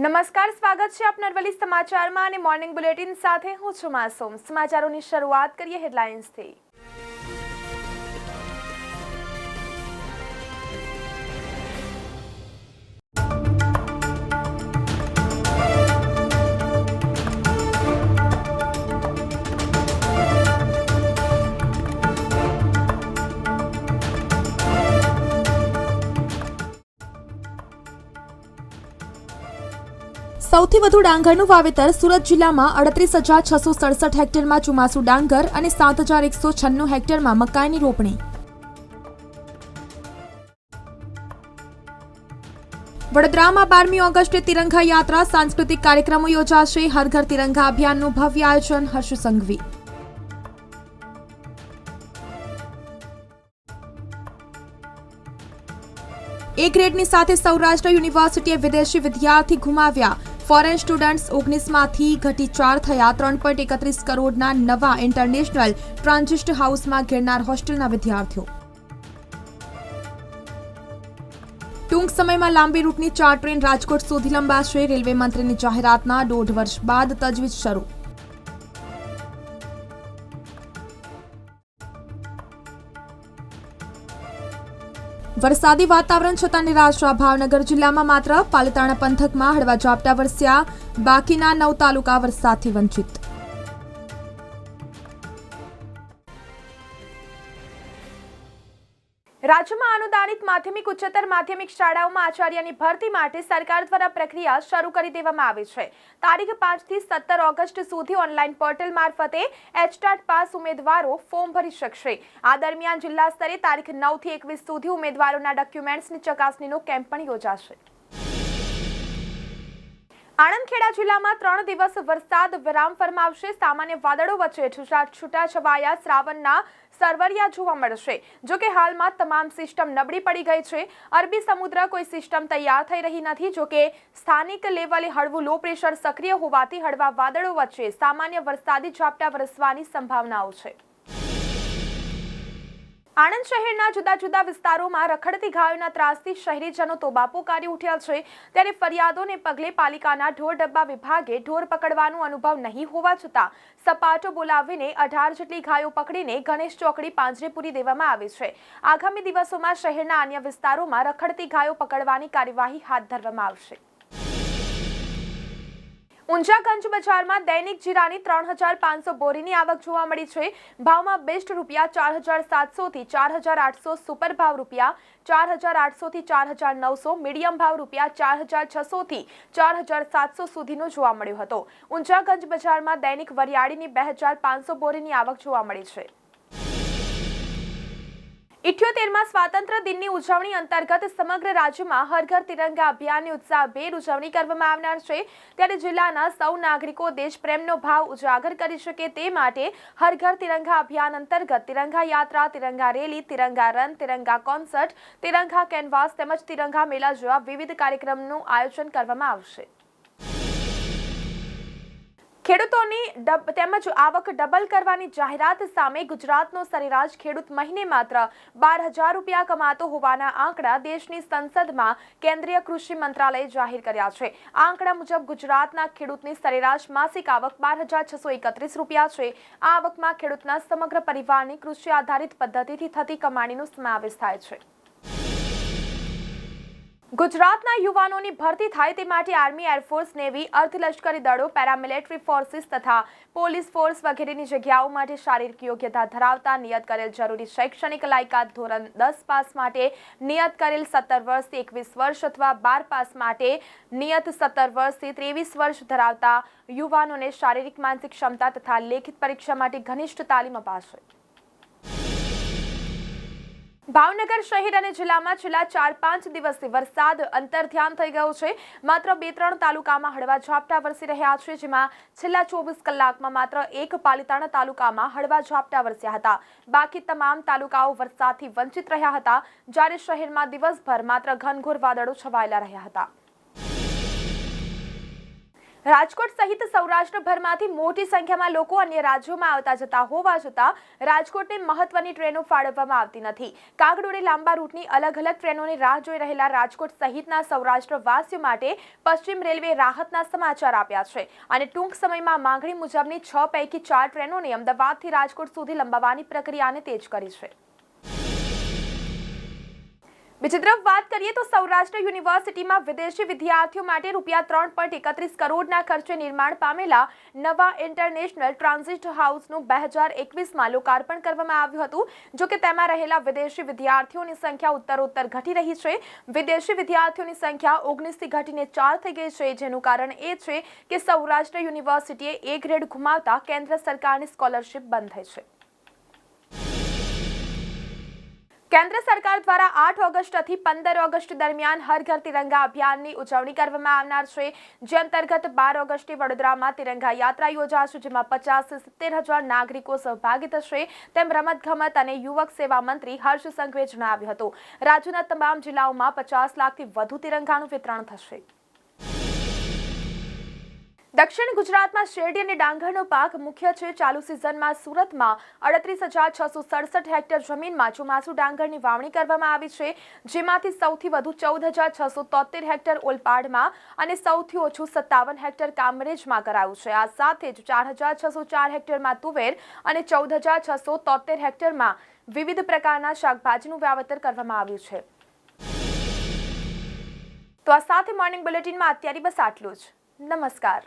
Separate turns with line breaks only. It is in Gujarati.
નમસ્કાર, સ્વાગત છે આપ નરવલી સમાચારમાં અને મોર્નિંગ બુલેટિન સાથે હું છું માસુમ. સમાચારોની શરૂઆત કરીએ હેડલાઇન્સથી
સૌથી વધુ ડાંગરનું વાવેતર સુરત જિલ્લામાં અડત્રીસ હજાર છસો સડસઠ હેક્ટરમાં ચોમાસુ ડાંગર અને સાત હજાર એકસો છન્નું હેક્ટરમાં મકાઈની રોપણી. વડોદરામાં બારમી ઓગસ્ટે તિરંગા યાત્રા, સાંસ્કૃતિક કાર્યક્રમો યોજાશે, હર ઘર તિરંગા અભિયાનનું ભવ્ય આયોજન હર્ષ સંઘવી એ ગ્રેડની સાથે સૌરાષ્ટ્ર યુનિવર્સિટીએ વિદેશી વિદ્યાર્થી ગુમાવ્યા. ફોરેન સ્ટુડન્ટ્સ ઓગણીસમાંથી ઘટી ચાર થયા ત્રણ પોઈન્ટ એકત્રીસ કરોડના નવા ઇન્ટરનેશનલ ટ્રાન્ઝિસ્ટ હાઉસમાં ઘેરનાર હોસ્ટેલના વિદ્યાર્થીઓ. ટૂંક સમયમાં લાંબી રૂટની ચાર ટ્રેન રાજકોટ સુધી લંબાશે. રેલવે મંત્રીની જાહેરાતના દોઢ વર્ષ બાદ તજવીજ શરૂ. વરસાદી વાતાવરણ છતાં નિરાશા ભાવનગર જિલ્લામાં માત્ર પાલિતાણા પંથકમાં હળવા ઝાપટા વરસ્યા. બાકીના નવ તાલુકા વરસાદથી વંચિત.
રાજ્યમાં અનુદાનિત માધ્યમિક, ઉચ્ચતર માધ્યમિક શાળાઓમાં આચાર્યની ભરતી માટે સરકાર દ્વારા પ્રક્રિયા શરૂ કરી દેવામાં આવી છે. તારીખ પાંચથી સત્તર ઓગસ્ટ સુધી ઓનલાઈન પોર્ટલ મારફતે એચટાટ પાસ ઉમેદવારો ફોર્મ ભરી શકશે. આ દરમિયાન જિલ્લા સ્તરે તારીખ નવથી એકવીસ સુધી ઉમેદવારોના ડોક્યુમેન્ટ્સની ચકાસણીનો કેમ્પ પણ યોજાશે. આણંદખેડા જિલ્લામાં ત્રણ દિવસ વરસાદ વિરામ ફરમાવશે. સામાન્ય વાદળો વચ્ચે છૂટા છૂટાછવાયા શ્રાવણના સરવરિયા જોવા મળશે. જો કે હાલમાં તમામ સિસ્ટમ નબળી પડી ગઈ છે. અરબી સમુદ્ર કોઈ સિસ્ટમ તૈયાર થઈ રહી નથી. જો કે સ્થાનિક લેવલે હળવું લો પ્રેશર સક્રિય હોવાથી હળવા વાદળો વચ્ચે સામાન્ય વરસાદી ઝાપટા વરસવાની સંભાવનાઓ છે. આણંદ શહેરના જુદા જુદા વિસ્તારોમાં રખડતી ગાયોના ત્રાસથી શહેરીજનો તોબાપો કાઢી ઉઠ્યા છે. ત્યારે ફરિયાદોને પગલે પાલિકાના ઢોર ડબ્બા વિભાગે ઢોર પકડવાનો અનુભવ નહીં હોવા છતાં સપાટો બોલાવીને અઢાર જેટલી ગાયો પકડીને ગણેશ ચોકડી પાંજરે પૂરી દેવામાં આવી છે. આગામી દિવસોમાં શહેરના અન્ય વિસ્તારોમાં રખડતી ગાયો પકડવાની કાર્યવાહી હાથ ધરવામાં આવશે. ઊંઝા કંચ બજારમાં દૈનિક જીરાની ત્રણ હજાર પાંચસો બોરીની આવક જોવા મળી છે. ભાવમાં બેસ્ટ રૂપિયા ચાર હજાર સાતસોથી ચાર હજાર આઠસો, સુપર ભાવ રૂપિયા ચાર હજાર આઠસોથી ચાર હજાર નવસો, મીડિયમ ભાવ રૂપિયા ચાર હજાર છસોથી ચાર હજાર સાતસો સુધીનો જોવા મળ્યો હતો. ઊંઝા કંચ બજારમાં દૈનિક વરિયાળીની બે હજાર પાંચસો બોરીની આવક જોવા મળી છે. ઇઠ્યોતેરમાં સ્વાતંત્ર્ય દિનની ઉજવણી અંતર્ગત સમગ્ર રાજ્યમાં હર ઘર તિરંગા અભિયાનની ઉત્સાહભેર ઉજવણી કરવામાં આવનાર છે. ત્યારે જિલ્લાના સૌ નાગરિકો દેશપ્રેમનો ભાવ ઉજાગર કરી શકે તે માટે હર ઘર તિરંગા અભિયાન અંતર્ગત તિરંગા યાત્રા, તિરંગા રેલી, તિરંગા રન, તિરંગા કોન્સર્ટ, તિરંગા કેનવાસ તેમજ તિરંગા મેળા જેવા વિવિધ કાર્યક્રમનું આયોજન કરવામાં આવશે. ખેડૂતોની ડબ- તેમજ આવક ડબલ કરવાની જાહેરાત સામે ગુજરાતનો સરેરાશ ખેડૂત મહિને માત્ર બાર હજાર રૂપિયા કમાતો હોવાના આંકડા દેશની સંસદમાં કેન્દ્રીય કૃષિ મંત્રાલયે જાહેર કર્યા છે. આંકડા મુજબ ગુજરાતના ખેડૂતની સરેરાશ માસિક આવક બાર હજાર છસો એકત્રીસ રૂપિયા છે. આ આવકમાં ખેડૂતના સમગ્ર પરિવારની કૃષિ આધારિત પદ્ધતિથી થતી કમાણીનો સમાવેશ થાય છે. ગુજરાતના યુવાનોની ભરતી થાય તે માટે આર્મી એરફોર્સ, નેવી અર્ધલશ્કરી દળો, પેરામિલિટરી ફોર્સિસ તથા પોલીસ ફોર્સ વગેરેની જગ્યાઓ માટે શારીરિક યોગ્યતા ધરાવતા નિયત કરેલ જરૂરી શૈક્ષણિક લાયકાત ધોરણ દસ પાસ માટે, નિયત કરેલ સત્તર વર્ષથી એકવીસ વર્ષ અથવા બાર પાસ માટે, નિયત સત્તર વર્ષથી ત્રેવીસ વર્ષ ધરાવતા યુવાનોને શારીરિક, માનસિક ક્ષમતા તથા લેખિત પરીક્ષા માટે ઘનિષ્ઠ તાલીમ અપાશે. ભાવનગર શહેર અને જિલ્લામાં છેલ્લા ચાર પાંચ દિવસથી વરસાદ અંતરધ્યાન થઈ ગયો છે. માત્ર બે ત્રણ તાલુકામાં હળવા ઝાપટા વરસી રહ્યા છે, જેમાં છેલ્લા ચોવીસ કલાકમાં માત્ર એક પાલિતાણા તાલુકામાં હળવા ઝાપટા વરસ્યા હતા. બાકી તમામ તાલુકાઓ વરસાદથી વંચિત રહ્યા હતા. જ્યારે શહેરમાં દિવસભર માત્ર ઘનઘોર વાદળો છવાયેલા રહ્યા હતા. રાજકોટ સહિત સૌરાષ્ટ્રભરમાંથી મોટી સંખ્યામાં લોકો અન્ય રાજ્યોમાં આવતા જતા હોવા છતાં રાજકોટને મહત્વની ટ્રેનો ફાળવવામાં આવતી નથી. કાગડોળે લાંબા રૂટની અલગ અલગ ટ્રેનોની રાહ જોઈ રહેલા રાજકોટ સહિતના સૌરાષ્ટ્રવાસીઓ માટે પશ્ચિમ રેલવે રાહતના સમાચાર આપ્યા છે અને ટૂંક સમયમાં માંગણી મુજબની છ પૈકી ચાર ટ્રેનોને અમદાવાદથી રાજકોટ સુધી લંબાવવાની પ્રક્રિયાને તેજ કરી છે. બીજી તરફ વાત કરીએ તો સૌરાષ્ટ્ર યુનિવર્સિટીમાં વિદેશી વિદ્યાર્થીઓ માટે રૂપિયા ત્રણ પોઈન્ટ એકત્રીસ કરોડના ખર્ચે નિર્માણ પામેલા નવા ઇન્ટરનેશનલ ટ્રાન્ઝિટ હાઉસનું બે હજાર એકવીસમાં લોકાર્પણ કરવામાં આવ્યું હતું. જો કે તેમાં રહેલા વિદેશી વિદ્યાર્થીઓની સંખ્યા ઉત્તરોત્તર ઘટી રહી છે. વિદેશી વિદ્યાર્થીઓની સંખ્યા ઓગણીસથી ઘટીને ચાર થઈ ગઈ છે. જેનું કારણ એ છે કે સૌરાષ્ટ્ર યુનિવર્સિટીએ એ ગ્રેડ ગુમાવતા કેન્દ્ર સરકારની સ્કોલરશિપ બંધ થઈ છે. કેન્દ્ર સરકાર દ્વારા આઠ ઓગસ્ટથી પંદર ઓગસ્ટ દરમિયાન હર ઘર તિરંગા અભિયાનની ઉજવણી કરવામાં આવનાર છે, જે અંતર્ગત બાર ઓગસ્ટે વડોદરામાં તિરંગા યાત્રા યોજાશે, જેમાં પચાસ સિત્તેર હજાર નાગરિકો સહભાગી થશે, તેમ રમતગમત અને યુવક સેવા મંત્રી હર્ષ સંઘવે જણાવ્યું હતું. રાજ્યના તમામ જિલ્લાઓમાં પચાસ લાખથી વધુ તિરંગાનું વિતરણ થશે. દક્ષિણ ગુજરાતમાં શેરડી અને ડાંગરનો પાક મુખ્ય છે. ચાલુ સિઝનમાં સુરતમાં અડત્રીસ હજાર છસો સડસઠ હેક્ટર જમીનમાં ચોમાસુ ડાંગરની વાવણી કરવામાં આવી છે. જેમાંથી સૌથી વધુ ચૌદ હજાર છસો તોતેર હેક્ટર ઓલપાડમાં અને સૌથી ઓછું સત્તાવન હેક્ટર કામરેજમાં કરાયું છે. આ સાથે જ ચાર હજાર છસો ચાર હેક્ટરમાં તુવેર અને ચૌદ હજાર છસો તોતેર હેક્ટરમાં વિવિધ પ્રકારના શાકભાજીનું વાવેતર કરવામાં આવ્યું છે. તો આ સાથે મોર્નિંગ બુલેટિનમાં અત્યારે બસ આટલું જ. નમસ્કાર.